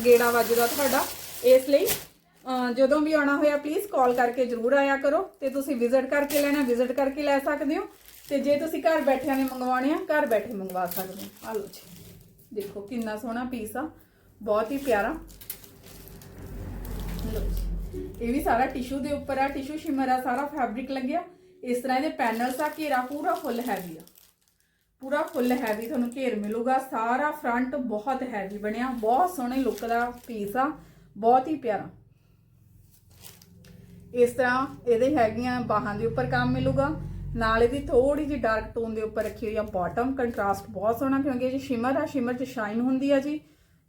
ਗੇੜਾ ਵੱਜਦਾ ਤੁਹਾਡਾ, ਇਸ ਲਈ ਜਦੋਂ ਵੀ ਆਉਣਾ ਹੋਇਆ ਪਲੀਜ਼ ਕਾਲ ਕਰਕੇ ਜ਼ਰੂਰ ਆਇਆ ਕਰੋ ਤੇ ਤੁਸੀਂ ਵਿਜ਼ਿਟ ਕਰਕੇ ਲੈਣਾ ਵਿਜ਼ਿਟ ਕਰਕੇ ਲੈ ਸਕਦੇ ਹੋ। ਤੇ ਜੇ ਤੁਸੀਂ ਘਰ ਬੈਠਿਆਂ ਨੇ ਮੰਗਵਾਉਣੇ ਆ, ਘਰ ਬੈਠੇ ਮੰਗਵਾ ਸਕਦੇ ਹੋ। ਆ ਲਓ ਜੀ। ਦੇਖੋ ਕਿੰਨਾ ਸੋਹਣਾ ਪੀਸ ਆ। ਬਹੁਤ ਹੀ ਪਿਆਰਾ। ਲਓ ਜੀ। ਇਹ ਵੀ ਸਾਰਾ ਟਿਸ਼ੂ ਦੇ ਉੱਪਰ ਆ। ਟਿਸ਼ੂ ਸ਼ਿਮਰ ਆ, ਸਾਰਾ ਫੈਬਰਿਕ ਲੱਗਿਆ। ਇਸ ਤਰ੍ਹਾਂ ਇਹਦੇ ਪੈਨਲਸ ਆ, ਘੇਰਾ ਪੂਰਾ ਫੁੱਲ ਹੈਵੀ ਆ। ਪੂਰਾ ਫੁੱਲ ਹੈਵੀ ਤੁਹਾਨੂੰ ਘੇਰ ਮਿਲੂਗਾ। ਸਾਰਾ ਫਰੰਟ ਬਹੁਤ ਹੈਵੀ ਬਣਿਆ। ਬਹੁਤ ਸੋਹਣੇ ਲੁੱਕ ਦਾ ਪੀਸ ਆ। ਬਹੁਤ ਹੀ ਪਿਆਰਾ। ਇਸ ਤਰ੍ਹਾਂ ਇਹਦੇ ਹੈਗੀਆਂ ਬਾਹਾਂ ਦੇ ਉੱਪਰ ਕੰਮ ਮਿਲੂਗਾ। ਨਾਲ ਇਹਦੀ ਥੋੜੀ ਜਿਹੀ ਡਾਰਕ ਟੋਨ ਦੇ ਉੱਪਰ ਰੱਖੀ ਹੋਈ ਆ ਬਾਟਮ ਕੰਟਰਾਸਟ ਬਹੁਤ ਸੋਹਣਾ ਕਿਉਂਕਿ ਇਹ ਜੀ ਸ਼ਿਮਰ ਆ ਸ਼ਿਮਰ 'ਚ ਸ਼ਾਈਨ ਹੁੰਦੀ ਆ ਜੀ।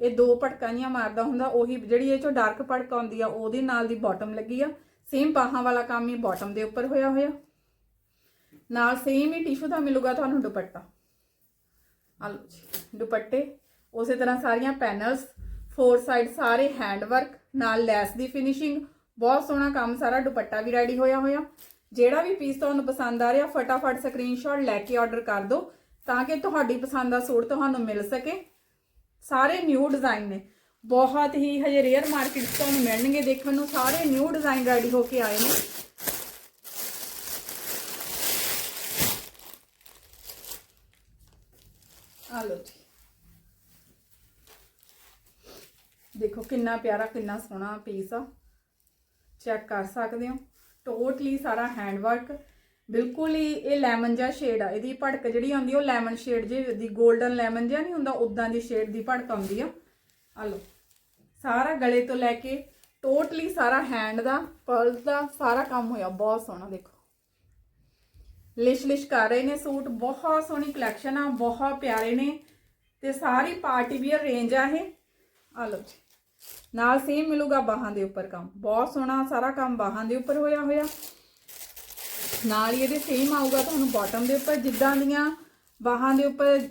ਇਹ ਦੋ ਭੜਕਾਂ ਜਿਹੀਆਂ ਮਾਰਦਾ ਹੁੰਦਾ, ਉਹੀ ਜਿਹੜੀ ਇਹ ਚੋਂ ਡਾਰਕ ਭੜਕ ਆਉਂਦੀ ਆ, ਉਹਦੇ ਨਾਲ ਦੀ ਬਾਟਮ ਲੱਗੀ ਆ। ਸੇਮ ਬਾਹਾਂ ਵਾਲਾ ਕੰਮ ਹੀ ਬਾਟਮ ਦੇ ਉੱਪਰ ਹੋਇਆ ਹੋਇਆ। ਨਾਲ ਸੇਮ ਹੀ ਟਿਸ਼ੂ ਦਾ ਮਿਲੂਗਾ ਤੁਹਾਨੂੰ ਦੁਪੱਟਾ। ਆ ਲਓ ਜੀ, ਦੁਪੱਟੇ। ਉਸੇ ਤਰ੍ਹਾਂ ਸਾਰੀਆਂ ਪੈਨਲਸ ਫੋਰ ਸਾਈਡ ਸਾਰੇ ਹੈਂਡ ਵਰਕ ਨਾਲ ਲੈਸ ਦੀ ਫਿਨਿਸ਼ਿੰਗ ਬਹੁਤ ਸੋਹਣਾ ਕੰਮ ਸਾਰਾ ਦੁਪੱਟਾ ਵੀ ਰੈਡੀ ਹੋਇਆ ਹੋਇਆ। ਜਿਹੜਾ ਵੀ ਪੀਸ ਤੁਹਾਨੂੰ ਪਸੰਦ ਆ ਰਿਹਾ, ਫਟਾਫਟ ਸਕਰੀਨਸ਼ਾਟ ਲੈ ਕੇ ਆਰਡਰ ਕਰ ਦਿਓ, ਤਾਂ ਕਿ ਤੁਹਾਡੀ ਪਸੰਦ ਦਾ ਸੂਟ ਤੁਹਾਨੂੰ ਮਿਲ ਸਕੇ। ਸਾਰੇ ਨਿਊ ਡਿਜ਼ਾਈਨ ਨੇ। ਬਹੁਤ ਹੀ ਹਜੇ ਰੇਅਰ ਮਾਰਕੀਟ ਤੁਹਾਨੂੰ ਮਿਲਣਗੇ ਦੇਖਣ ਨੂੰ। ਸਾਰੇ ਨਿਊ ਡਿਜ਼ਾਈਨ ਰੈਡੀ ਹੋ ਕੇ ਆਏ ਨੇ। ਆ ਲਓ ਜੀ। ਦੇਖੋ ਕਿੰਨਾ ਪਿਆਰਾ, ਕਿੰਨਾ ਸੋਹਣਾ ਪੀਸ ਆ। ਚੈੱਕ ਕਰ ਸਕਦੇ ਹੋ। ਟੋਟਲੀ ਸਾਰਾ ਹੈਂਡ ਵਰਕ ਬਿਲਕੁਲ ਹੀ ਇਹ ਲੈਮਨ ਜਿਹਾ ਸ਼ੇਡ ਆ। ਇਹਦੀ ਭੜਕ ਜਿਹੜੀ ਆਉਂਦੀ ਉਹ ਲੈਮਨ ਸ਼ੇਡ ਜੇ ਦੀ 골ਡਨ ਲੈਮਨ ਜਿਹਾ ਨਹੀਂ ਹੁੰਦਾ ਉਦਾਂ ਦੀ ਸ਼ੇਡ ਦੀ ਭੜਕ ਆਉਂਦੀ ਆ। ਆ ਲਓ। ਸਾਰਾ ਗਲੇ ਤੋਂ ਲੈ ਕੇ ਟੋਟਲੀ ਸਾਰਾ ਹੈਂਡ ਦਾ ਪਰਲ ਦਾ ਸਾਰਾ ਕੰਮ ਹੋਇਆ। ਬਹੁਤ ਸੋਹਣਾ, ਦੇਖੋ। ਲਿਸ਼ ਲਿਸ਼ ਕਰ ਰਹੇ ਨੇ ਸੂਟ। ਬਹੁਤ ਸੋਹਣੀ ਕਲੈਕਸ਼ਨ ਆ, ਬਹੁਤ ਪਿਆਰੇ ਨੇ। ਤੇ ਸਾਰੀ ਪਾਰਟੀ ਵੀਅਰ ਰੇਂਜ ਆ ਇਹ। ਆ ਲਓ। ਜੀ ਨਾਲ ਸੇਮ ਮਿਲੂਗਾ ਬਾਹਾਂ ਦੇ ਉੱਪਰ ਕੰਮ। ਬਹੁਤ ਸੋਹਣਾ ਸਾਰਾ ਕੰਮ ਬਾਹਾਂ ਦੇ ਉੱਪਰ ਹੋਇਆ ਹੋਇਆ। ਨਾਲ ਇਹਦੇ ਸੇਮ ਆਊਗਾ ਤੁਹਾਨੂੰ ਬਾਟਮ ਦੇ ਉੱਪਰ, ਜਿੱਦਾਂ ਦੀਆਂ ਬਾਹਾਂ ਦੇ ਉੱਪਰ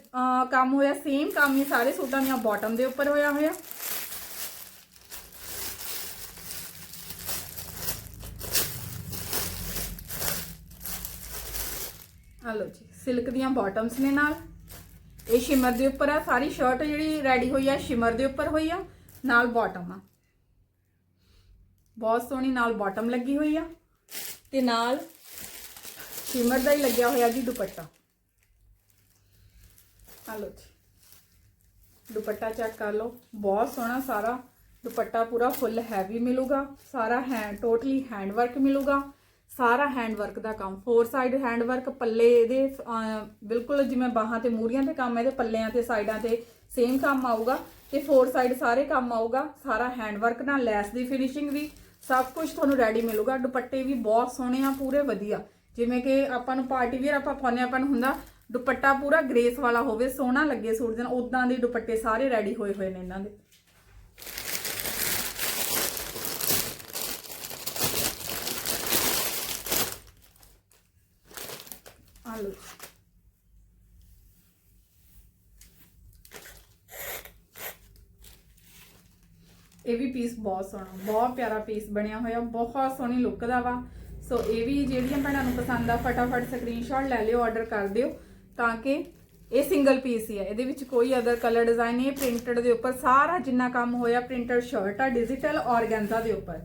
ਕੰਮ ਹੋਇਆ ਸੇਮ ਕੰਮ ਹੀ ਸਾਰੇ ਸੂਟਾਂ ਦੀਆਂ ਬਾਟਮ ਦੇ ਉੱਪਰ ਹੋਇਆ ਹੋਇਆ। ਆ ਜੀ ਸਿਲਕ ਦੀਆਂ ਬਾਟਮਸ ਨੇ ਨਾਲ। ਇਹ ਸ਼ਿਮਰ ਦੇ ਉੱਪਰ ਆ, ਸਾਰੀ ਸ਼ਰਟ ਜਿਹੜੀ ਰੈਡੀ ਹੋਈ ਆ ਸ਼ਿਮਰ ਦੇ ਉੱਪਰ ਹੋਈ ਆ। ਨਾਲ ਬਾਟਮ ਆ। ਬਹੁਤ ਸੋਹਣੀ ਨਾਲ ਬਾਟਮ ਲੱਗੀ ਹੋਈ ਆ ਤੇ ਨਾਲ ਸ਼ਿਮਰ ਦਾ ਹੀ ਲੱਗਿਆ ਹੋਇਆ ਜੀ ਦੁਪੱਟਾ। ਆ ਲਓ ਜੀ। ਦੁਪੱਟਾ ਚੈੱਕ ਕਰ ਲਓ। ਬਹੁਤ ਸੋਹਣਾ ਸਾਰਾ ਦੁਪੱਟਾ ਪੂਰਾ ਫੁੱਲ ਹੈਵੀ ਮਿਲੂਗਾ। ਸਾਰਾ ਹੈਂਡ ਟੋਟਲੀ ਹੈਂਡ ਵਰਕ ਮਿਲੂਗਾ। ਸਾਰਾ ਹੈਂਡ ਵਰਕ ਦਾ ਕੰਮ। ਫੋਰ ਸਾਈਡ ਹੈਂਡ ਵਰਕ ਪੱਲੇ ਇਹਦੇ ਬਿਲਕੁਲ ਜਿਵੇਂ ਬਾਹਾਂ ਤੇ ਮੂਰੀਆਂ ਤੇ ਕੰਮ ਇਹਦੇ ਪੱਲਿਆਂ ਤੇ ਸਾਈਡਾਂ ਤੇ ਸੇਮ ਕੰਮ ਆਊਗਾ। ਤੇ ਫੋਰ ਸਾਈਡ ਸਾਰੇ ਕੰਮ ਆਊਗਾ, ਸਾਰਾ ਹੈਂਡ ਵਰਕ ਨਾਲ, ਲੈਸ ਦੀ ਫਿਨਿਸ਼ਿੰਗ ਵੀ, ਸਭ ਕੁਝ ਤੁਹਾਨੂੰ ਰੈਡੀ ਮਿਲੂਗਾ। ਦੁਪੱਟੇ ਵੀ ਬਹੁਤ ਸੋਹਣੇ ਆ, ਪੂਰੇ ਵਧੀਆ। ਜਿਵੇਂ ਕਿ ਆਪਾਂ ਨੂੰ ਪਾਰਟੀ ਵੇਅਰ ਆਪਾਂ ਪਾਉਂਦੇ ਆਪਾਂ ਨੂੰ ਹੁੰਦਾ, ਦੁਪੱਟਾ ਪੂਰਾ ਗ੍ਰੇਸ ਵਾਲਾ ਹੋਵੇ, ਸੋਹਣਾ ਲੱਗੇ ਸੂਟ ਦੇ ਨਾਲ ਉਦਾਂ ਦੇ ਦੁਪੱਟੇ ਸਾਰੇ ਰੈਡੀ ਹੋਏ ਹੋਏ ਨੇ ਇਹਨਾਂ ਦੇ। ਆ ਇਹ ਵੀ ਪੀਸ ਬਹੁਤ ਸੋਹਣਾ, ਬਹੁਤ ਪਿਆਰਾ ਪੀਸ ਬਣਿਆ ਹੋਇਆ, ਬਹੁਤ ਸੋਹਣੀ ਲੁੱਕ ਦਾ ਵਾ। ਸੋ ਇਹ ਵੀ ਜਿਹੜੀਆਂ ਭੈਣਾਂ ਨੂੰ ਪਸੰਦ ਆ, ਫਟਾਫਟ ਸਕਰੀਨਸ਼ਾਟ ਲੈ ਲਿਓ ਆਰਡਰ ਕਰ ਦਿਓ, ਤਾਂ ਕਿ ਇਹ ਸਿੰਗਲ ਪੀਸ ਹੀ ਆ। ਇਹਦੇ ਵਿੱਚ ਕੋਈ ਅਦਰ ਕਲਰ ਡਿਜ਼ਾਈਨ ਨਹੀਂ ਪ੍ਰਿੰਟਡ ਦੇ ਉੱਪਰ ਸਾਰਾ ਜਿੰਨਾ ਕੰਮ ਹੋਇਆ ਪ੍ਰਿੰਟਡ ਸ਼ਰਟ ਆ ਡਿਜੀਟਲ ਔਰਗੈਂਜ਼ਾ ਦੇ ਉੱਪਰ।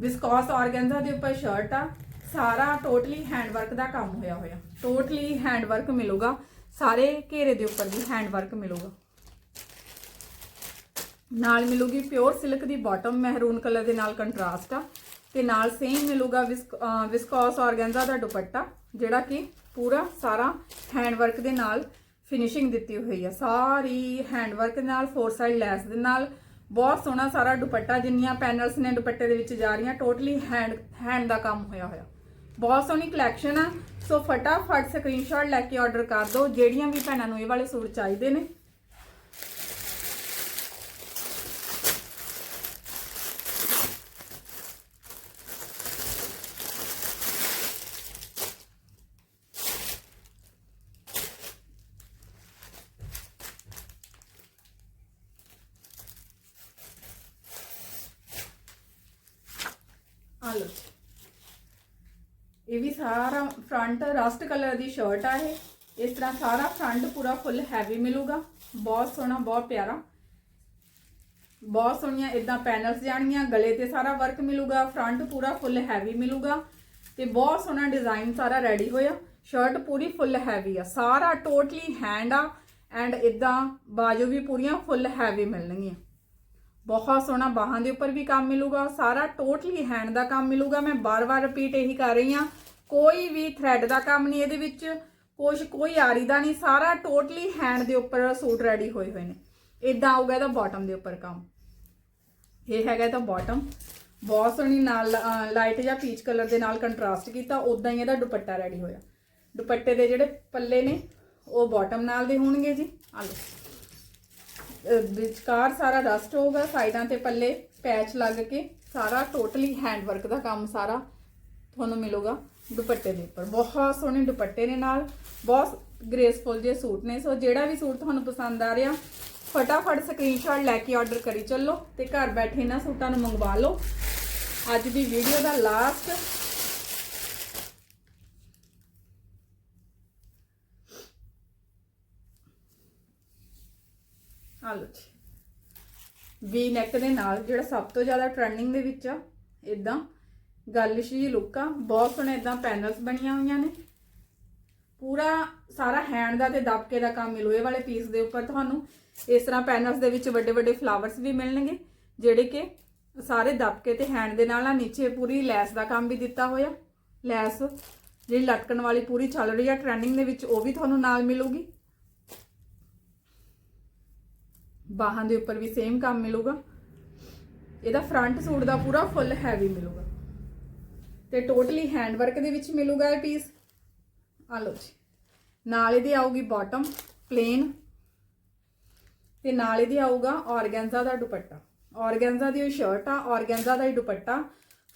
ਵਿਸਕੋਸ ਔਰਗੈਂਜ਼ਾ ਦੇ ਉੱਪਰ ਸ਼ਰਟ ਆ, ਸਾਰਾ ਟੋਟਲੀ ਹੈਂਡਵਰਕ ਦਾ ਕੰਮ ਹੋਇਆ ਹੋਇਆ। ਟੋਟਲੀ ਹੈਂਡਵਰਕ ਮਿਲੂਗਾ, ਸਾਰੇ ਘੇਰੇ ਦੇ ਉੱਪਰ ਵੀ ਹੈਂਡਵਰਕ ਮਿਲੂਗਾ। ਨਾਲ ਮਿਲੂਗੀ ਪਿਓਰ ਸਿਲਕ ਦੀ ਬਾਟਮ ਮਹਿਰੂਨ ਕਲਰ ਦੇ ਨਾਲ ਕੰਟਰਾਸਟ ਆ ਤੇ ਨਾਲ ਸੇਮ ਮਿਲੂਗਾ ਵਿਸਕੋਸ ਔਰਗੈਂਜ਼ਾ ਦਾ ਦੁਪੱਟਾ, ਜਿਹੜਾ ਕਿ ਪੂਰਾ ਸਾਰਾ ਹੈਂਡ ਵਰਕ ਦੇ ਨਾਲ ਫਿਨਿਸ਼ਿੰਗ ਦਿੱਤੀ ਹੋਈ ਆ। ਸਾਰੀ ਹੈਂਡ ਵਰਕ ਨਾਲ ਫੋਰ ਸਾਈਡ ਲੈਸ ਦੇ ਨਾਲ, ਬਹੁਤ ਸੋਹਣਾ ਸਾਰਾ ਦੁਪੱਟਾ, ਜਿੰਨੀਆਂ ਪੈਨਲਸ ਨੇ ਦੁਪੱਟੇ ਦੇ ਵਿੱਚ ਜਾ ਰਹੀਆਂ ਟੋਟਲੀ ਹੈਂਡ ਹੈਂਡ ਦਾ ਕੰਮ ਹੋਇਆ ਹੋਇਆ। ਬਹੁਤ ਸੋਹਣੀ ਕਲੈਕਸ਼ਨ ਆ। ਸੋ ਫਟਾਫਟ ਸਕਰੀਨਸ਼ਾਟ ਲੈ ਕੇ ਆਰਡਰ ਕਰ ਦਿਓ, ਜਿਹੜੀਆਂ ਵੀ ਭੈਣਾਂ ਨੂੰ ਇਹ ਵਾਲੇ ਸੂਟ ਚਾਹੀਦੇ ਨੇ। ਆ ਲਓ ਇਹ ਵੀ ਸਾਰਾ ਫਰੰਟ ਰਸਟ ਕਲਰ ਦੀ ਸ਼ਰਟ ਆ ਇਹ। ਇਸ ਤਰ੍ਹਾਂ ਸਾਰਾ ਫਰੰਟ ਪੂਰਾ ਫੁੱਲ ਹੈਵੀ ਮਿਲੂਗਾ। ਬਹੁਤ ਸੋਹਣਾ, ਬਹੁਤ ਪਿਆਰਾ। ਬਹੁਤ ਸੋਹਣੀਆਂ ਇਦਾਂ ਪੈਨਲਸ ਜਾਣੀਆਂ ਗਲੇ ਤੇ ਸਾਰਾ ਵਰਕ ਮਿਲੂਗਾ ਫਰੰਟ ਪੂਰਾ ਫੁੱਲ ਹੈਵੀ ਮਿਲੂਗਾ ਤੇ ਬਹੁਤ ਸੋਹਣਾ ਡਿਜ਼ਾਈਨ ਸਾਰਾ ਰੈਡੀ ਹੋਇਆ। ਸ਼ਰਟ ਪੂਰੀ ਫੁੱਲ ਹੈਵੀ ਆ। ਸਾਰਾ ਟੋਟਲੀ ਹੈਂਡ ਆ। ਐਂਡ ਇਦਾਂ ਬਾਜੂ ਵੀ ਪੂਰੀਆਂ ਫੁੱਲ ਹੈਵੀ ਮਿਲਣਗੀਆਂ। ਬਹੁਤ ਸੋਹਣਾ ਬਾਹਾਂ ਦੇ ਉੱਪਰ ਵੀ ਕੰਮ ਮਿਲੂਗਾ, ਸਾਰਾ ਟੋਟਲੀ ਹੈਂਡ ਦਾ ਕੰਮ ਮਿਲੂਗਾ, ਮੈਂ ਬਾਰ-ਬਾਰ ਰਿਪੀਟ ਇਹੀ ਕਰ ਰਹੀ ਹਾਂ। ਕੋਈ ਵੀ ਥ੍ਰੈਡ ਦਾ ਕੰਮ ਨਹੀਂ ਇਹਦੇ ਵਿੱਚ, ਕੁਛ, ਕੋਈ ਆਰੀ ਦਾ ਨਹੀਂ, ਸਾਰਾ ਟੋਟਲੀ ਹੈਂਡ ਦੇ ਉੱਪਰ ਸੂਟ ਰੈਡੀ ਹੋਏ ਹੋਏ ਨੇ। ਇਦਾਂ ਆਊਗਾ ਇਹਦਾ ਬਾਟਮ ਦੇ ਉੱਪਰ ਕੰਮ। ਇਹ ਹੈਗਾ ਇਹਦਾ ਬਾਟਮ ਬਹੁਤ ਸੋਹਣੀ ਨਾਲ ਲਾਈਟ ਜਾਂ ਪੀਚ ਕਲਰ ਦੇ ਨਾਲ ਕੰਟਰਾਸਟ ਕੀਤਾ ਉਦਾਂ ਹੀ ਇਹਦਾ ਦੁਪੱਟਾ ਰੈਡੀ ਹੋਇਆ। ਦੁਪੱਟੇ ਦੇ ਜਿਹੜੇ ਪੱਲੇ ਨੇ, ਉਹ ਬਾਟਮ ਨਾਲ ਦੇ ਹੋਣਗੇ ਜੀ। ਆ ਲਓ। ਵਿਚਕਾਰ ਸਾਰਾ ਰਸਟ ਹੋਊਗਾ ਸਾਈਡਾਂ ਤੇ ਪੱਲੇ ਪੈਚ ਲੱਗ ਕੇ ਸਾਰਾ ਟੋਟਲੀ ਹੈਂਡ ਵਰਕ ਦਾ ਕੰਮ ਸਾਰਾ ਤੁਹਾਨੂੰ ਮਿਲੂਗਾ ਦੁਪੱਟੇ ਦੇ ਉੱਪਰ। ਬਹੁਤ ਸੋਹਣੇ ਦੁਪੱਟੇ ਨੇ ਨਾਲ, ਬਹੁਤ ਗ੍ਰੇਸਫੁਲ ਜਿਹੇ ਸੂਟ ਨੇ। ਸੋ ਜਿਹੜਾ ਵੀ ਸੂਟ ਤੁਹਾਨੂੰ ਪਸੰਦ ਆ ਰਿਹਾ, ਫਟਾਫਟ ਸਕਰੀਨਸ਼ਾਟ ਲੈ ਕੇ ਆਰਡਰ ਕਰੀ ਚੱਲੋ ਤੇ ਘਰ ਬੈਠੇ ਇਹਨਾਂ ਸੂਟਾਂ ਨੂੰ ਮੰਗਵਾ ਲਓ। ਅੱਜ ਦੀ ਵੀਡੀਓ ਦਾ ਲਾਸਟ ਆ ਲਓ ਜੀ ਵੀ ਨੈਕ ਦੇ ਨਾਲ ਜਿਹੜਾ ਸਭ ਤੋਂ ਜ਼ਿਆਦਾ ਟ੍ਰੈਂਡਿੰਗ ਦੇ ਵਿੱਚ ਆ ਇਦਾਂ ਗਾਲਿਸ਼ ਜੀ ਲੁੱਕ ਆ ਬਹੁਤ ਸੋਹਣੇ ਇਦਾਂ ਪੈਨਲਸ ਬਣੀਆਂ ਹੋਈਆਂ ਨੇ। ਪੂਰਾ ਸਾਰਾ ਹੈਂਡ ਦਾ ਤੇ ਦਬਕੇ ਦਾ ਕੰਮ ਮਿਲੂ ਇਹ ਵਾਲੇ ਪੀਸ ਦੇ ਉੱਪਰ ਤੁਹਾਨੂੰ ਇਸ ਤਰ੍ਹਾਂ ਪੈਨਲਸ ਦੇ ਵਿੱਚ ਵੱਡੇ ਵੱਡੇ ਫਲਾਵਰਸ ਵੀ ਮਿਲਣਗੇ, ਜਿਹੜੇ ਕਿ ਸਾਰੇ ਦਬਕੇ ਤੇ ਹੈਂਡ ਦੇ ਨਾਲ ਆ, ਨੀਚੇ ਪੂਰੀ ਲੈਸ ਦਾ ਕੰਮ ਵੀ ਦਿੱਤਾ ਹੋਇਆ। ਲੈਸ ਜਿਹੜੀ ਲਟਕਣ ਵਾਲੀ ਪੂਰੀ ਚੱਲ ਰਹੀ ਆ ਟ੍ਰੈਂਡਿੰਗ ਦੇ ਵਿੱਚ ਉਹ ਵੀ ਤੁਹਾਨੂੰ ਨਾਲ ਮਿਲੂਗੀ। ਬਾਹਾਂ ਦੇ ਉੱਪਰ ਵੀ ਸੇਮ ਕੰਮ ਮਿਲੂਗਾ। ਇਹਦਾ ਫਰੰਟ ਸੂਟ ਦਾ ਪੂਰਾ ਫੁੱਲ ਹੈਵੀ ਮਿਲੂਗਾ। ਤੇ ਟੋਟਲੀ ਹੈਂਡ ਵਰਕ ਦੇ ਵਿੱਚ ਮਿਲੂਗਾ ਇਹ ਪੀਸ ਆ ਲਓ ਜੀ। ਨਾਲ ਇਹਦੀ ਆਊਗੀ ਬਾਟਮ ਪਲੇਨ ਤੇ ਨਾਲ ਇਹਦੀ ਆਊਗਾ ਔਰਗੈਂਜ਼ਾ ਦਾ ਦੁਪੱਟਾ। ਔਰਗੈਂਜ਼ਾ ਦੀ ਸ਼ਰਟ ਆ ਔਰਗੈਂਜ਼ਾ ਦਾ ਹੀ ਦੁਪੱਟਾ।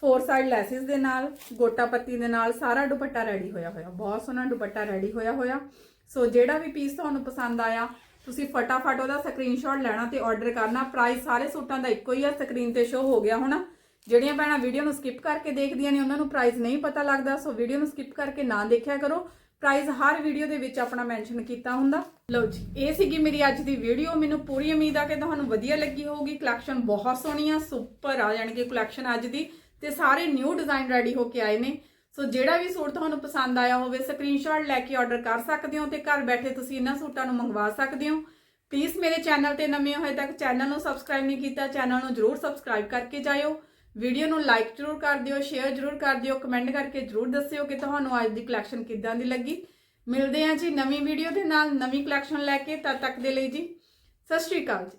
ਫੋਰ ਸਾਈਡ ਲੈਸਿਸ ਦੇ ਨਾਲ, ਗੋਟਾ ਪੱਤੀ ਦੇ ਨਾਲ ਸਾਰਾ ਦੁਪੱਟਾ ਰੈਡੀ ਹੋਇਆ ਹੋਇਆ। ਬਹੁਤ ਸੋਹਣਾ ਦੁਪੱਟਾ ਰੈਡੀ ਹੋਇਆ ਹੋਇਆ। ਸੋ ਜਿਹੜਾ ਵੀ ਪੀਸ ਤੁਹਾਨੂੰ ਪਸੰਦ ਆਇਆ ਤੁਸੀਂ ਫਟਾਫਟ ਉਹਦਾ ਸਕਰੀਨਸ਼ਾਟ ਲੈਣਾ ਤੇ ਆਰਡਰ ਕਰਨਾ। ਪ੍ਰਾਈਸ ਸਾਰੇ ਸੂਟਾਂ ਦਾ ਇੱਕੋ ਹੀ ਆ ਸਕਰੀਨ ਤੇ ਸ਼ੋ ਹੋ ਗਿਆ ਹੋਣਾ। ਜਿਹੜੀਆਂ ਭੈਣਾਂ ਵੀਡੀਓ ਨੂੰ ਸਕਿਪ ਕਰਕੇ ਦੇਖਦੀਆਂ ਨੇ, ਉਹਨਾਂ ਨੂੰ ਪ੍ਰਾਈਸ ਨਹੀਂ ਪਤਾ ਲੱਗਦਾ, ਸੋ ਵੀਡੀਓ ਨੂੰ ਸਕਿਪ ਕਰਕੇ ਨਾ ਦੇਖਿਆ ਕਰੋ। ਪ੍ਰਾਈਸ ਹਰ ਵੀਡੀਓ ਦੇ ਵਿੱਚ ਆਪਣਾ ਮੈਂਸ਼ਨ ਕੀਤਾ ਹੁੰਦਾ। ਲਓ ਜੀ, ਇਹ ਸੀਗੀ ਮੇਰੀ ਅੱਜ ਦੀ ਵੀਡੀਓ ਮੈਨੂੰ ਪੂਰੀ ਉਮੀਦ ਆ ਕਿ ਤੁਹਾਨੂੰ ਵਧੀਆ ਲੱਗੀ ਹੋਊਗੀ। ਕਲੈਕਸ਼ਨ ਬਹੁਤ ਸੋਹਣੀ ਆ ਸੁਪਰ ਆ ਜਾਣੀ ਕਿ ਕਲੈਕਸ਼ਨ ਅੱਜ ਦੀ। ਤੇ ਸਾਰੇ ਨਿਊ ਡਿਜ਼ਾਈਨ ਰੈਡੀ ਹੋ ਕੇ ਆਏ ਨੇ। ਸੋ ਜਿਹੜਾ ਵੀ ਸੂਟ ਤੁਹਾਨੂੰ ਪਸੰਦ ਆਇਆ ਹੋਵੇ ਸਕਰੀਨਸ਼ਾਟ ਲੈ ਕੇ ਆਰਡਰ ਕਰ ਸਕਦੇ ਹੋ ਤੇ ਘਰ ਬੈਠੇ ਤੁਸੀਂ ਇਹਨਾਂ ਸੂਟਾਂ ਨੂੰ ਮੰਗਵਾ ਸਕਦੇ ਹੋ। ਪਲੀਜ਼ ਮੇਰੇ ਚੈਨਲ ਤੇ ਨਵੇਂ ਹੋਏ ਤੱਕ ਚੈਨਲ ਨੂੰ ਸਬਸਕ੍ਰਾਈਬ ਨਹੀਂ ਕੀਤਾ ਚੈਨਲ ਨੂੰ ਜਰੂਰ ਸਬਸਕ੍ਰਾਈਬ ਕਰਕੇ ਜਾਇਓ। ਵੀਡੀਓ ਨੂੰ ਲਾਈਕ ਜਰੂਰ ਕਰ ਦਿਓ ਸ਼ੇਅਰ ਜਰੂਰ ਕਰ ਦਿਓ ਕਮੈਂਟ ਕਰਕੇ ਜਰੂਰ ਦੱਸਿਓ ਕਿ ਤੁਹਾਨੂੰ ਅੱਜ ਦੀ ਕਲੈਕਸ਼ਨ ਕਿੱਦਾਂ ਦੀ ਲੱਗੀ। ਮਿਲਦੇ ਹਾਂ ਜੀ ਨਵੀਂ ਵੀਡੀਓ ਦੇ ਨਾਲ ਨਵੀਂ ਕਲੈਕਸ਼ਨ ਲੈ ਕੇ, ਤਦ ਤੱਕ ਦੇ ਲਈ ਜੀ, ਸਤਿ ਸ਼੍ਰੀ ਅਕਾਲ ਜੀ।